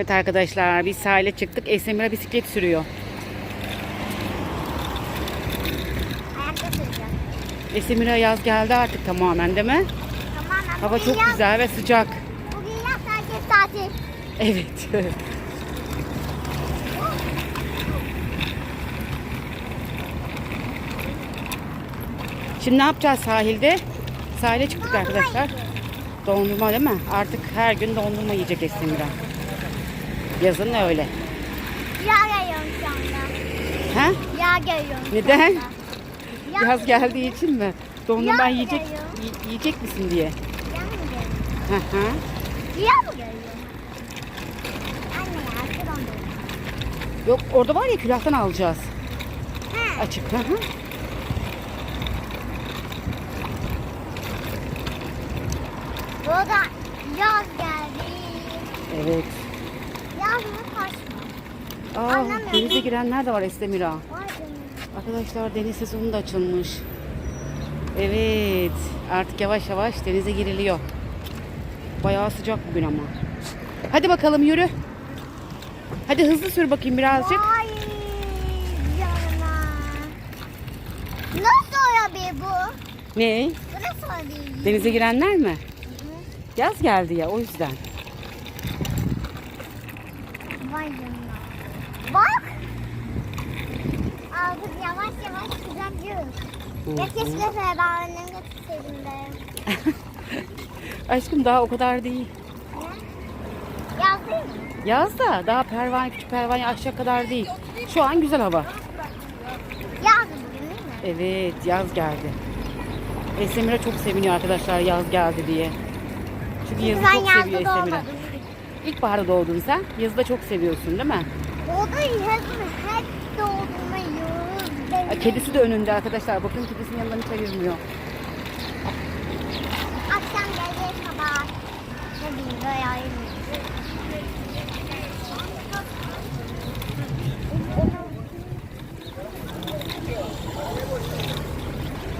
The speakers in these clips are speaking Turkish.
Evet arkadaşlar biz sahile çıktık. Esemira bisiklet sürüyor. Esemira yaz geldi artık tamamen değil mi? Tamamen. Hava Bugün çok yaz- güzel ve sıcak. Bugün yaz herkes tatil. Evet. Şimdi ne yapacağız sahilde? Sahile çıktık arkadaşlar. Dondurma değil mi? Artık her gün dondurma yiyecek Esemira. Yazın öyle. Yağ geliyorum şu anda. Ha? Yağ geliyorum. şu Neden? Yağ Yaz geldiği için mi? Dondurma yiyecek geliyor. yi- yiyecek misin diye. Yağ mı? Hı hı. Yağ mı? Anne ya. Yok orada var ya külahtan alacağız. He. Açık. Hı hı. Burada yaz geldi. Evet. Taş mı? Aa, Anlamıyorum. denize girenler de var Estemira. Arkadaşlar deniz sezonu da açılmış. Evet. Artık yavaş yavaş denize giriliyor. Bayağı sıcak bugün ama. Hadi bakalım yürü. Hadi hızlı sür bakayım birazcık. Vay canına. Nasıl olabilir bu? Ne? Bu nasıl olabilir? Denize girenler mi? Yaz geldi ya o yüzden. Vay canına. Bak. Artık yavaş yavaş sıcak Hı Ya keşke ben annem getirseydim de. Aşkım daha o kadar değil. Ne? Yaz değil mi? Yaz da daha pervane küçük pervane aşağı kadar değil. Şu an güzel hava. Yaz bugün değil mi? Evet yaz geldi. Esemira çok seviniyor arkadaşlar yaz geldi diye. Çünkü yazı ben çok yazda seviyor doğmadım. İlkbaharda doğdun sen. Yazı da çok seviyorsun değil mi? O da yazın hep doğduğuma yiyoruz. Ay, Kedisi de önünde arkadaşlar. Bakın kedisinin yanından hiç ayırmıyor. Akşam gelecek sabah. Ne bileyim böyle ayrılmış.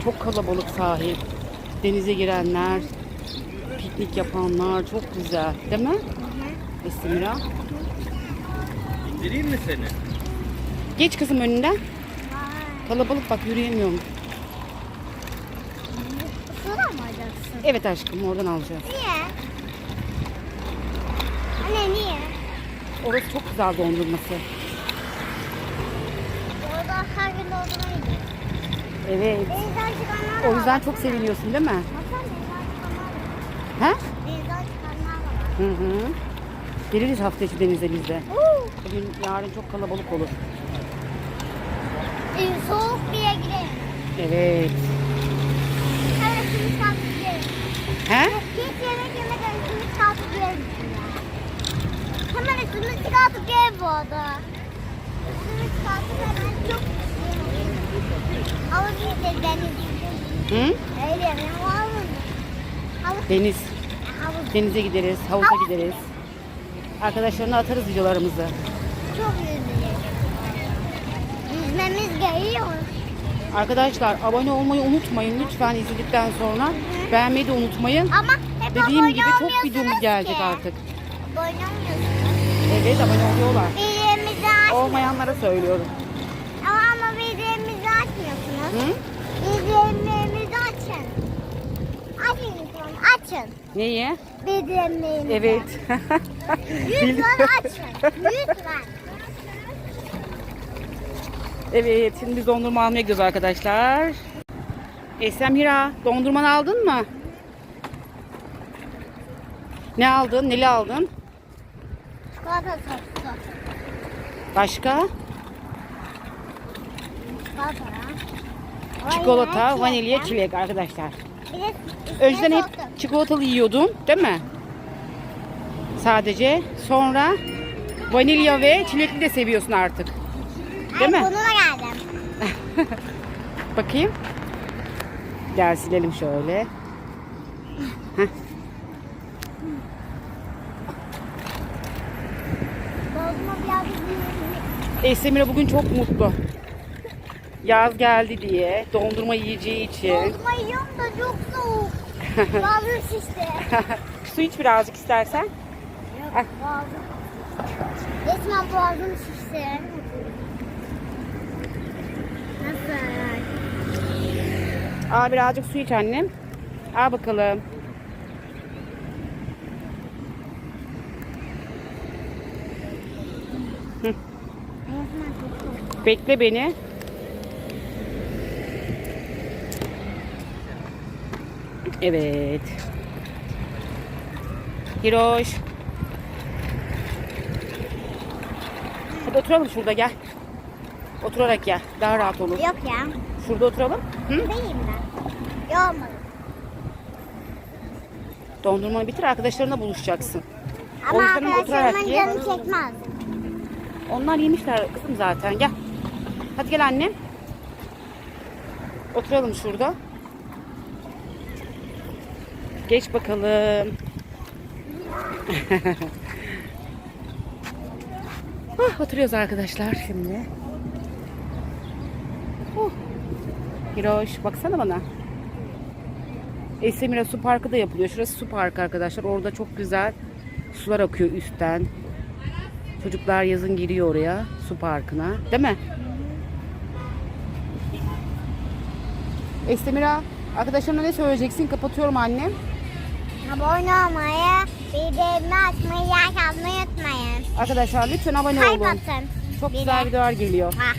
Çok kalabalık sahil. Denize girenler, piknik yapanlar çok güzel. Değil mi? Esemira. Vereyim mi seni? Geç kızım önünden. Vay. Kalabalık bak yürüyemiyorum. Suda mı alacaksın? Evet aşkım oradan alacağız. Niye? Anne niye? Orası çok güzel dondurması. Orada her gün doldurma gidiyor. Evet. Denizden çıkanlar da O yüzden çok seviniyorsun değil mi? Baksana denizden çıkanlar da var. Ha? Denizden çıkanlar da var. Hı hı. Geliriz hafta içi denize biz de. Bugün yarın çok kalabalık olur. Ee, soğuk bir yere girelim. Evet. Hemen üstümüz kalkıp girelim. He? Hiç yemek yemeden üstümüz kalkıp girelim. Hemen üstümüz kalkıp girelim bu arada. Üstümüz kalkıp hemen çok Havuz bir de deniz. Hı? Öyle benim havuz. Havuz. Deniz. Havuz. Denize gideriz, havuza Havuz. gideriz. Arkadaşlarına atarız videolarımızı. Çok yüzeceğiz. Yüzmemiz geliyor. Arkadaşlar abone olmayı unutmayın lütfen izledikten sonra. Beğenmeyi de unutmayın. Ama hep Dediğim abone gibi çok videomuz gelecek ki. artık. Abone olmuyorsunuz. Evet abone oluyorlar. Bildiğimizi aç. Olmayanlara söylüyorum. Ama, ama bildiğimizi açmıyorsunuz. Hı? Lütfen açın. Neyi? Bildirimlerimizi. Evet. Lütfen açın. Lütfen. evet şimdi biz dondurma almaya gidiyoruz arkadaşlar. Esem Hira dondurmanı aldın mı? Ne aldın? Neli aldın? Çikolata sosu. Başka? Çikolata. Çikolata, vanilya, ya. çilek arkadaşlar. Bir de Önceden hep çikolatalı yiyordun değil mi? Sadece. Sonra vanilya ve çilekli de seviyorsun artık. Değil mi? Bununla geldim. Bakayım. Gel silelim şöyle. Esemira bugün çok mutlu. Yaz geldi diye, dondurma yiyeceği için. Bozma yiyorum da çok soğuk. Boğazım şişti. Su iç birazcık istersen. Yok boğazım. Resmen boğazım şişti. Nasıl? Al birazcık su iç annem. Al bakalım. Bekle beni. Evet. Hiroş. Hadi oturalım şurada gel. Oturarak gel. Daha rahat olur. Yok ya. Şurada oturalım. Hı? Değilim ben. Yok. Dondurmanı bitir arkadaşlarına buluşacaksın. Ama arkadaşlarımın canı çekmez. Onlar yemişler kızım zaten. Gel. Hadi gel annem. Oturalım şurada. Geç bakalım. Hah, oturuyoruz arkadaşlar şimdi. Huh. Hiroş baksana bana. Esemira Su Parkı da yapılıyor. Şurası su parkı arkadaşlar. Orada çok güzel sular akıyor üstten. Çocuklar yazın giriyor oraya su parkına. Değil mi? Estemira arkadaşlarına ne söyleyeceksin? Kapatıyorum annem. Abone olmayı, bildirimleri açmayı, like atmayı unutmayın. Arkadaşlar lütfen abone Kalp olun. atın. Çok Bir güzel de- videolar geliyor. Ah,